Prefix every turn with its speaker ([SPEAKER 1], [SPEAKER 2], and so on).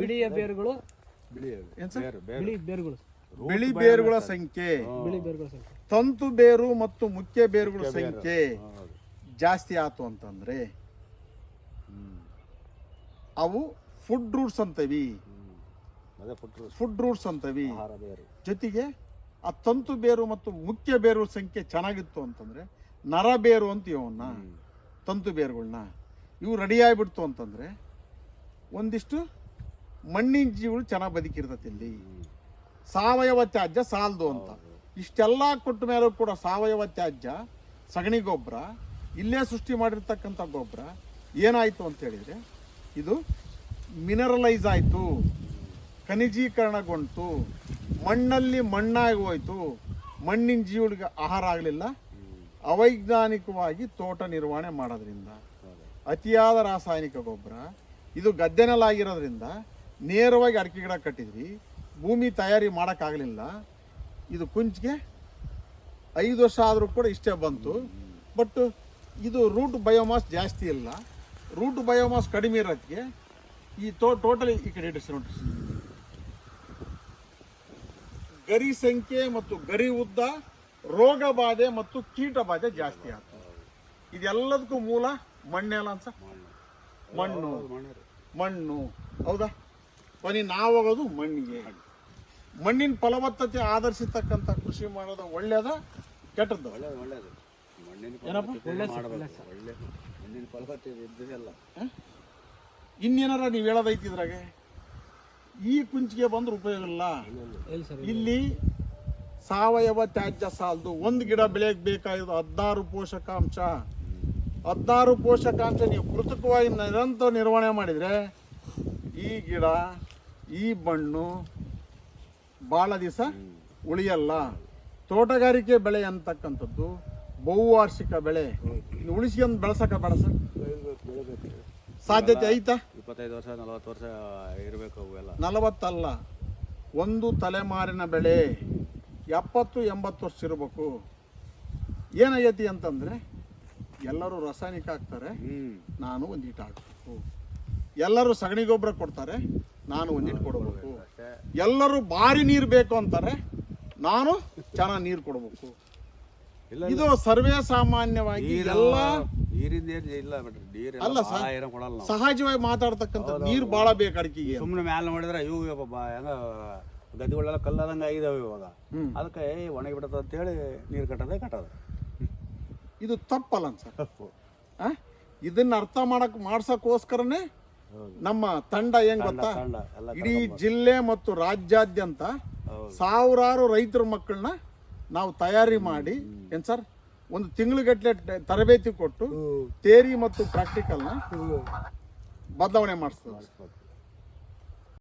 [SPEAKER 1] ಬಿಳಿಯ ಬೇರುಗಳು.
[SPEAKER 2] ಬಿಳಿ
[SPEAKER 3] ಏನ್ ಸರ್?
[SPEAKER 2] ಬೇರು ಬೇರು.
[SPEAKER 1] ಬಿಳಿ ಬೇರುಗಳು.
[SPEAKER 3] ಬಿಳಿ ಬೇರುಗಳ ಸಂಖ್ಯೆ.
[SPEAKER 1] ಬಿಳಿ ಬೇರುಗಳ ಸಂಖ್ಯೆ.
[SPEAKER 3] ತಂತು ಬೇರು ಮತ್ತು ಮುಖ್ಯ ಬೇರುಗಳ ಸಂಖ್ಯೆ ಜಾಸ್ತಿ ಆತು ಅಂತಂದ್ರೆ ಅವು ಫುಡ್ ರೂಟ್ಸ್ ಅಂತವಿ. ಫುಡ್ ರೂಟ್ಸ್ ಅಂತವಿ.
[SPEAKER 2] ಆಹಾರ ಬೇರು.
[SPEAKER 3] ಜೊತೆಗೆ ಆ ತಂತು ಬೇರು ಮತ್ತು ಮುಖ್ಯ ಬೇರುಗಳ ಸಂಖ್ಯೆ ಚೆನ್ನಾಗಿತ್ತು ಅಂತಂದ್ರೆ ನರ ಬೇರು ಅಂತ
[SPEAKER 2] ಇವನ್ನ
[SPEAKER 3] ತಂತು ಬೇರುಗಳನ್ನ ಇವು ರೆಡಿ ಆಗಿಬಿಡ್ತು ಅಂತಂದ್ರೆ ಒಂದಿಷ್ಟು ಮಣ್ಣಿನ ಜೀವಗಳು ಚೆನ್ನಾಗಿ ಬದುಕಿರ್ತೈತಿ ಇಲ್ಲಿ. ಸಾವಯವ ತ್ಯಾಜ್ಯ ಸಾಲದು ಅಂತ. ಇಷ್ಟೆಲ್ಲ ಕೊಟ್ಟ ಮೇಲೂ ಕೂಡ ಸಾವಯವ ತ್ಯಾಜ್ಯ ಸಗಣಿ ಗೊಬ್ಬರ ಇಲ್ಲೇ ಸೃಷ್ಟಿ ಮಾಡಿರ್ತಕ್ಕಂಥ ಗೊಬ್ಬರ ಏನಾಯಿತು ಅಂತ ಹೇಳಿದರೆ ಇದು ಮಿನರಲೈಸ್ ಆಯಿತು ಖನಿಜೀಕರಣಗೊಂಡು ಮಣ್ಣಲ್ಲಿ ಮಣ್ಣಾಗಿ ಹೋಯ್ತು ಮಣ್ಣಿನ ಜೀವಳಿಗೆ ಆಹಾರ ಆಗಲಿಲ್ಲ ಅವೈಜ್ಞಾನಿಕವಾಗಿ ತೋಟ ನಿರ್ವಹಣೆ ಮಾಡೋದ್ರಿಂದ ಅತಿಯಾದ ರಾಸಾಯನಿಕ ಗೊಬ್ಬರ ಇದು ಗದ್ದೆನಲ್ಲಾಗಿರೋದ್ರಿಂದ ನೇರವಾಗಿ ಅಡಿಕೆ ಗಿಡ ಕಟ್ಟಿದ್ವಿ. ಭೂಮಿ ತಯಾರಿ ಮಾಡೋಕ್ಕಾಗಲಿಲ್ಲ. ಇದು ಕುಂಚಿಗೆ ಐದು ವರ್ಷ ಆದರೂ ಕೂಡ ಇಷ್ಟೇ ಬಂತು. ಬಟ್ ಇದು ರೂಟ್ ಬಯೋಮಾಸ್ ಜಾಸ್ತಿ ಇಲ್ಲ. ರೂಟ್ ಬಯೋಮಾಸ್ ಕಡಿಮೆ ಇರೋದಕ್ಕೆ ಈ ತೋ ಟೋಟಲಿ ಈ ಕಡೆ ಇಡಿಸಿ ನೋಡ್ರಿ. ಗರಿ ಸಂಖ್ಯೆ ಮತ್ತು ಗರಿ ಉದ್ದ ರೋಗ ಬಾಧೆ ಮತ್ತು ಕೀಟ ಬಾಧೆ ಜಾಸ್ತಿ ಆಗ್ತದೆ ಇದೆಲ್ಲದಕ್ಕೂ ಮೂಲ ಮಣ್ಣೆಲ್ಲ ಅನ್ಸ
[SPEAKER 2] ಮಣ್ಣು.
[SPEAKER 3] ಮಣ್ಣು.
[SPEAKER 2] ಹೌದು, ಮಣ್ಣು ರೀ.
[SPEAKER 3] ಮಣ್ಣು ಹೌದಾ ಕೊನೆ ನಾವೋಗೋದು ಮಣ್ಣಿಗೆ. ಮಣ್ಣಿನ ಫಲವತ್ತತೆ ಆಧರಿಸಿರ್ತಕ್ಕಂಥ ಕೃಷಿ ಮಾಡೋದು ಒಳ್ಳೇದ ಕೆಟ್ಟದ್ದು?
[SPEAKER 2] ಒಳ್ಳೇದು ಒಳ್ಳೇದು. ಮಣ್ಣಿನ? ಫಲವತ್ತತೆ
[SPEAKER 3] ಇನ್ನೇನಾರ ನೀವು ಹೇಳೋದೈತಿ ಇದ್ರಾಗೆ? ಈ ಕುಂಚಿಗೆ ಬಂದ್ರೆ ಉಪಯೋಗ ಇಲ್ಲ. ಇಲ್ಲಿ ಸಾವಯವ ತ್ಯಾಜ್ಯ ಸಾಲದು. ಒಂದು ಗಿಡ ಬೆಳೆಯಕ್ಕೆ ಬೇಕಾಗಿದ್ದು ಹದಿನಾರು ಪೋಷಕಾಂಶ. ಹದಿನಾರು ಪೋಷಕಾಂಶ ನೀವು ಕೃತಕವಾಗಿ ನಿರಂತರ ನಿರ್ವಹಣೆ ಮಾಡಿದರೆ ಈ ಗಿಡ ಈ ಮಣ್ಣು ಭಾಳ ದಿವಸ ಉಳಿಯಲ್ಲ. ತೋಟಗಾರಿಕೆ ಬೆಳೆ ಅಂತಕ್ಕಂಥದ್ದು ಬಹುವಾರ್ಷಿಕ ಬೆಳೆ. ಇನ್ನು ಉಳಿಸ್ಕೊಂಡು ಬೆಳೆಸಕ ಬೇಡ ಸರ್. ಸಾಧ್ಯತೆ ಐತಾ?
[SPEAKER 2] ಇಪ್ಪತ್ತೈದು ವರ್ಷ ನಲವತ್ತು ವರ್ಷ ಇರಬೇಕು ಅವೆಲ್ಲ.
[SPEAKER 3] ನಲವತ್ತಲ್ಲ. ಒಂದು ತಲೆಮಾರಿನ ಬೆಳೆ ಎಪ್ಪತ್ತು ಎಂಬತ್ತು ವರ್ಷ ಇರಬೇಕು. ಏನಾಗೈತಿ ಅಂತಂದರೆ ಎಲ್ಲರೂ ರಾಸಾಯನಿಕ ಹಾಕ್ತಾರೆ. ನಾನು ಒಂದೀಟು ಹಾಕಬೇಕು. ಎಲ್ಲರೂ ಸಗಣಿ ಗೊಬ್ಬರ ಕೊಡ್ತಾರೆ. ನಾನು ಒಂದಿಟ್ಟು ಕೊಡಬೇಕು. ಎಲ್ಲರೂ ಭಾರಿ ನೀರು ಬೇಕು ಅಂತಾರೆ. ನಾನು ಚೆನ್ನಾಗಿ ನೀರು ಕೊಡಬೇಕು. ಇದು ಸರ್ವೇ ಸಾಮಾನ್ಯವಾಗಿ ಎಲ್ಲ
[SPEAKER 2] ಇಲ್ಲ
[SPEAKER 3] ಅಲ್ಲ ಸಹಜವಾಗಿ ಮಾತಾಡ್ತಕ್ಕಂಥ ನೀರು ಬಹಳ ಬೇಕು ಅಡಿಕೆಗೆ
[SPEAKER 2] ಸುಮ್ಮನೆ ಮ್ಯಾಲೆ ನೋಡಿದ್ರೆ ಇವು ಹೆಂಗ ಗದ್ದೆಗಳೆಲ್ಲ ಕಲ್ಲದಂಗೆ ಆಗಿದಾವೆ ಇವಾಗ. ಅದಕ್ಕೆ ಒಣಗಿ ಬಿಡತ್ತ ಅಂತೇಳಿ ನೀರು ಕಟ್ಟೋದೇ ಕಟ್ಟದ.
[SPEAKER 3] ಇದು ತಪ್ಪಲ್ಲ ಸರ್? ಇದನ್ನ ಅರ್ಥ ಮಾಡಕ್ ಮಾಡ್ಸಕ್ಕೋಸ್ಕರನೇ ನಮ್ಮ ತಂಡ ಏನ್ ಗೊತ್ತಾ? ಇಡೀ ಜಿಲ್ಲೆ ಮತ್ತು ರಾಜ್ಯಾದ್ಯಂತ. ಸಾವಿರಾರು ರೈತರ ಮಕ್ಕಳನ್ನ ನಾವು ತಯಾರಿ ಮಾಡಿ ಏನ್ ಸರ್? ಒಂದು ತಿಂಗಳುಗಟ್ಟಲೆ ತರಬೇತಿ ಕೊಟ್ಟು ಥೇರಿ ಮತ್ತು ಪ್ರಾಕ್ಟಿಕಲ್ನ ಬದಲಾವಣೆ
[SPEAKER 2] ಮಾಡಿಸ್ಬೇಕು.